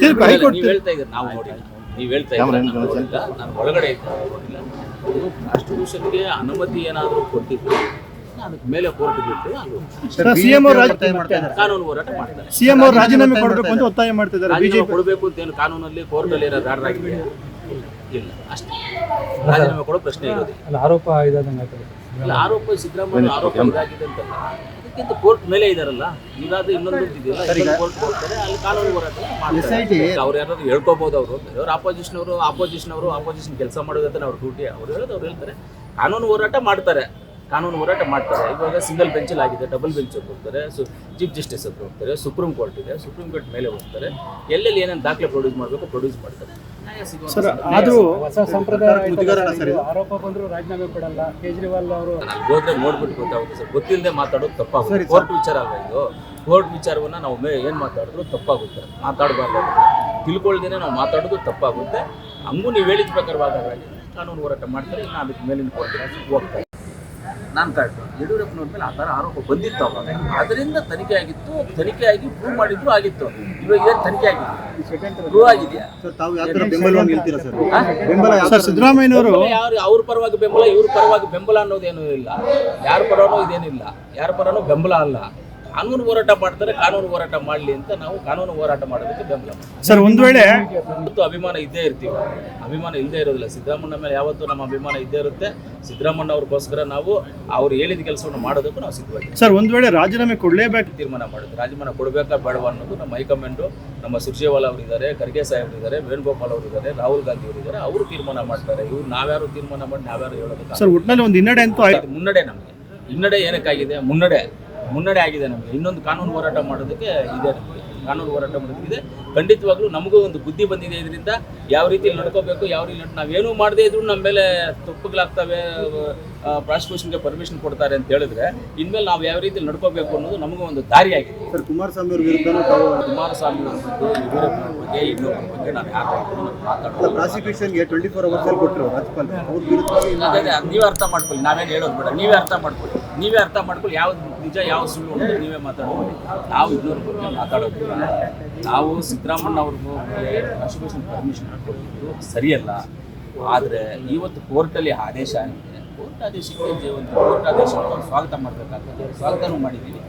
High court ನೀವು ಹೇಳ್ತಾ ಇದ್ದೀರಿ ನಾವು ನೋಡಿಲ್ಲ. ನೀವು ಹೇಳ್ತಾ ಇದ್ದೀರಾ ನಾನು ಒಳಗಡೆ ನೋಡಿಲ್ಲ. ಇದು ಪ್ರಾಸ್ಟಿಟ್ಯೂಷನ್ಗೆ ಅನುಮತಿ ಏನಾದರೂ ಕೊಟ್ಟಿದ್ರು ಅದಕ್ಕೆ ಮೇಲೆ ಕೋರ್ಟ್ ಬಿಟ್ಟು ಸಿಎಂ ಕಾನೂನು ಹೋರಾಟ ಮಾಡ್ತಾರೆ. ಸಿಎಂ ಅವರು ರಾಜೀನಾಮೆ ಕೊಡಬೇಕು ಅಂತ ಒತ್ತಾಯ ಮಾಡ್ತಿದ್ದಾರೆ ಬಿಜೆಪಿ. ಕೊಡಬೇಕು ಅಂತ ಏನು ಕಾನೂನಲ್ಲಿ ಕೋರ್ಟಲ್ಲಿ ಏನಾದ್ರು ಆರ್ಡರ್ ಆಗಿದೆ ಇಲ್ಲ ಅಷ್ಟೇ. ರಾಜೀನಾಮೆ ಕೊಡೋ ಪ್ರಶ್ನೆ ಇರೋದಿಲ್ಲ. ಅಲ್ಲ ಆರೋಪ ಇದಾದಂಗೆ ಆರೋಪ ಸಿದ್ದರಾಮಯ್ಯ ಆರೋಪ ಇದಾಗಿದೆ ಅಂತಲ್ಲ. ಅದಕ್ಕಿಂತ ಕೋರ್ಟ್ ಮೇಲೆ ಇದಾರಲ್ಲ ಈಗಾದ್ರೂ ಇನ್ನೊಂದು ಇದೆಯಲ್ಲ ಕೋರ್ಟ್ ಹೋಗ್ತಾರೆ ಅಲ್ಲಿ ಕಾನೂನು ಹೋರಾಟ ಅವ್ರು ಯಾರಾದ್ರು ಹೇಳ್ಕೋಬಹುದು ಅವರು ಅವ್ರು ಆಪೋಸಿಷನ್ ಅವರು ಆಪೋಸಿಷನ್ ಅವರು ಆಪೋಸಿಷನ್ ಕೆಲಸ ಮಾಡೋದಂತ ಅವ್ರ ಡ್ಯೂಟಿ ಅವ್ರು ಹೇಳೋದು ಅವ್ರು ಹೇಳ್ತಾರೆ. ಕಾನೂನು ಹೋರಾಟ ಮಾಡ್ತಾರೆ. ಕಾನೂನು ಹೋರಾಟ ಮಾಡ್ತಾರೆ. ಇವಾಗ ಸಿಂಗಲ್ ಬೆಂಚಲ್ಲಿ ಆಗಿದೆ ಡಬಲ್ ಬೆಂಚ್ ಹೋಗ್ತಾರೆ. ಸೊ ಚೀಫ್ ಜಸ್ಟಿಸ್ ಹತ್ರ ಹೋಗ್ತಾರೆ ಸುಪ್ರೀಂ ಕೋರ್ಟ್ ಇದೆ. ಸುಪ್ರೀಂ ಕೋರ್ಟ್ ಮೇಲೆ ಹೋಗ್ತಾರೆ. ಎಲ್ಲೆಲ್ಲಿ ಏನೇನು ದಾಖಲೆ ಪ್ರೊಡ್ಯೂಸ್ ಮಾಡಬೇಕು ಪ್ರೊಡ್ಯೂಸ್ ಮಾಡ್ತಾರೆ. ಸರ್ ಆದ್ರೂ ಹೊಸ ಸಂಪ್ರದಾಯ ಸರ್, ಆರೋಪ ಬಂದರೂ ರಾಜೀನಾಮೆ ಕೊಡಲ್ಲ ಕೇಜ್ರಿವಾಲ್ ಅವರು ಹೋದ್ರೆ ನೋಡ್ಬಿಟ್ಟು ಗೊತ್ತಾಗುತ್ತೆ ಸರ್. ಗೊತ್ತಿಲ್ಲದೆ ಮಾತಾಡೋದು ತಪ್ಪಾಗುತ್ತೆ. ಕೋರ್ಟ್ ವಿಚಾರ ಅಲ್ಲ ಇದು? ಕೋರ್ಟ್ ವಿಚಾರವನ್ನ ನಾವು ಮೇ ಏನು ಮಾತಾಡಿದ್ರು ತಪ್ಪಾಗುತ್ತೆ. ಮಾತಾಡಬಾರ್ದು ತಿಳ್ಕೊಳ್ದೇನೆ ನಾವು ಮಾತಾಡೋದು ತಪ್ಪಾಗುತ್ತೆ. ಹಂಗೂ ನೀವು ಹೇಳಿದ ಪ್ರಕಾರವಾದಾಗ ಕಾನೂನು ಹೋರಾಟ ಮಾಡ್ತಾರೆ ಇನ್ನು ಅದಕ್ಕೆ ಮೇಲಿನ ಕೋರ್ಟ್ ಹೋಗ್ತಾರೆ. ನಾನು ಕರೆಕ್ಟು ಯಡಿಯೂರಪ್ಪನವ್ರ ಮೇಲೆ ಆ ಥರ ಆರೋಪ ಬಂದಿತ್ತು ಅವಾಗ. ಅದರಿಂದ ತನಿಖೆ ಆಗಿತ್ತು ತನಿಖೆ ಆಗಿ ಪ್ರೂವ್ ಮಾಡಿದ್ರು ಆಗಿತ್ತು. ಇವಾಗ ಏನು ತನಿಖೆ ಆಗಿತ್ತು ಪ್ರೂವ್ ಆಗಿದೆಯಾ? ಸಿದ್ದರಾಮಯ್ಯನವರು ಯಾರು ಅವ್ರ ಪರವಾಗಿ ಬೆಂಬಲ ಇವ್ರ ಪರವಾಗಿ ಬೆಂಬಲ ಅನ್ನೋದೇನು ಇಲ್ಲ. ಯಾರ ಪರನೂ ಇದೇನಿಲ್ಲ. ಯಾರ ಪರನೂ ಬೆಂಬಲ ಅಲ್ಲ. ಕಾನೂನು ಹೋರಾಟ ಮಾಡ್ತಾರೆ ಕಾನೂನು ಹೋರಾಟ ಮಾಡಲಿ ಅಂತ ನಾವು ಕಾನೂನು ಹೋರಾಟ ಮಾಡೋದಕ್ಕೆ ಬೆಂಬಲ ಸರ್ ಒಂದು ವೇಳೆ ಅಭಿಮಾನ ಇದ್ದೇ ಇರ್ತೀವಿ. ಅಭಿಮಾನ ಇಲ್ಲದೆ ಇರೋದಿಲ್ಲ. ಸಿದ್ದರಾಮಣ್ಣ ಮೇಲೆ ಯಾವತ್ತೂ ನಮ್ಮ ಅಭಿಮಾನ ಇದ್ದೇ ಇರುತ್ತೆ. ಸಿದ್ದರಾಮಣ್ಣ ಅವ್ರಿಗೋಸ್ಕರ ನಾವು ಅವ್ರು ಹೇಳಿದ ಕೆಲಸವನ್ನು ಮಾಡೋದಕ್ಕೂ ನಾವು ಸಿದ್ಧವಾಗಿದ್ದೀವಿ. ಸರ್ ಒಂದು ವೇಳೆ ರಾಜೀನಾಮೆ ಕೊಡಲೇಬೇಕು ತೀರ್ಮಾನ ಮಾಡೋದು ರಾಜೀನಾಮೆ ಕೊಡಬೇಕಾ ಬೇಡವಾ ಅನ್ನೋದು ನಮ್ಮ ಹೈಕಮಾಂಡು ನಮ್ಮ ಸುರ್ಜೇವಾಲ ಅವರು ಇದ್ದಾರೆ ಖರ್ಗೆ ಸಾಹೇಬ್ ಇದ್ದಾರೆ ವೇಣುಗೋಪಾಲ್ ಅವರು ಇದ್ದಾರೆ ರಾಹುಲ್ ಗಾಂಧಿ ಅವರು ಇದ್ದಾರೆ ಅವರು ತೀರ್ಮಾನ ಮಾಡ್ತಾರೆ. ಇವ್ರು ನಾವ್ಯಾರು ತೀರ್ಮಾನ ಮಾಡಿ ನಾವ್ಯಾರು ಹೇಳೋದಕ್ಕೆ ಸರ್ ಒಟ್ಟಿನಲ್ಲಿ ಒಂದು ಹಿನ್ನಡೆ ಅಂತೂ ಆಯ್ತು ಮುನ್ನಡೆ ನಮಗೆ. ಹಿನ್ನಡೆ ಏನಕ್ಕಾಗಿದೆ? ಮುನ್ನಡೆ ಮುನ್ನಡೆ ಆಗಿದೆ ನಮಗೆ. ಇನ್ನೊಂದು ಕಾನೂನು ಹೋರಾಟ ಮಾಡೋದಕ್ಕೆ ಇದೆ ಕಾನೂನು ಹೋರಾಟ ಮಾಡೋದಕ್ಕಿದೆ ಖಂಡಿತವಾಗ್ಲೂ ನಮಗೂ ಒಂದು ಬುದ್ಧಿ ಬಂದಿದೆ ಇದರಿಂದ. ಯಾವ ರೀತಿ ನಡ್ಕೋಬೇಕು ಯಾವ ರೀತಿ ನಾವೇನೂ ಮಾಡದೇ ಇದ್ರು ನಮ್ಮ ಮೇಲೆ ತಪ್ಪುಗಳಾಗ್ತವೆ ಪ್ರಾಸಿಕ್ಯೂಷನ್ಗೆ ಪರ್ಮಿಷನ್ ಕೊಡ್ತಾರೆ ಅಂತ ಹೇಳಿದ್ರೆ ಇನ್ಮೇಲೆ ನಾವು ಯಾವ ರೀತಿ ನಡ್ಕೋಬೇಕು ಅನ್ನೋದು ನಮಗೂ ಒಂದು ದಾರಿ ಆಗಿದೆ ಸರ್ ಕುಮಾರಸ್ವಾಮಿ ಅವ್ರ ವಿರುದ್ಧ ಕುಮಾರಸ್ವಾಮಿ ಅವ್ರ ಬಗ್ಗೆ ಬಗ್ಗೆ ಇನ್ನೊಬ್ಬರ ಬಗ್ಗೆ ನಾನು ಯಾರ ಮಾತಾಡೋದು ಪ್ರಾಸಿಕ್ಯೂಷನ್ಗೆ ಟ್ವೆಂಟಿ ಫೋರ್ ಕೊಟ್ಟರು ರಾಜ್ಯಪಾಲ ಅವ್ರ ಅದ್ ನೀವೇ ಅರ್ಥ ಮಾಡ್ಕೊಳ್ಳಿ. ನಾವೇನು ಹೇಳೋದು ಬೇಡ. ನೀವೇ ಅರ್ಥ ಮಾಡ್ಕೊಳ್ಳಿ. ನೀವೇ ಅರ್ಥ ಮಾಡ್ಕೊಳ್ಳಿ ಯಾವ್ದು ನಿಜ ಯಾವ ಸುಳ್ಳು ಅಂತ ನೀವೇ ಮಾತಾಡೋದು ನಾವು ಇನ್ನೊರ ಬಗ್ಗೆ ಮಾತಾಡೋದಿಲ್ಲ. ನಾವು ಸಿದ್ದರಾಮಣ್ಣ ಅವ್ರಿಗೂ ಪ್ರಾಸಿಕ್ಯೂಷನ್ ಪರ್ಮಿಷನ್ ಕೊಡೋದು ಸರಿಯಲ್ಲ. ಆದರೆ ಇವತ್ತು ಕೋರ್ಟಲ್ಲಿ ಆದೇಶ ಆಗಿದೆ. ಕೋರ್ಟ್ ಆದೇಶಕ್ಕೆ ಒಂದು ಕೋರ್ಟ್ ಆದೇಶವನ್ನು ಸ್ವಾಗತ ಮಾಡಬೇಕಾಗ್ತದೆ. ಸ್ವಾಗತನೂ ಮಾಡಿದ್ದೀವಿ.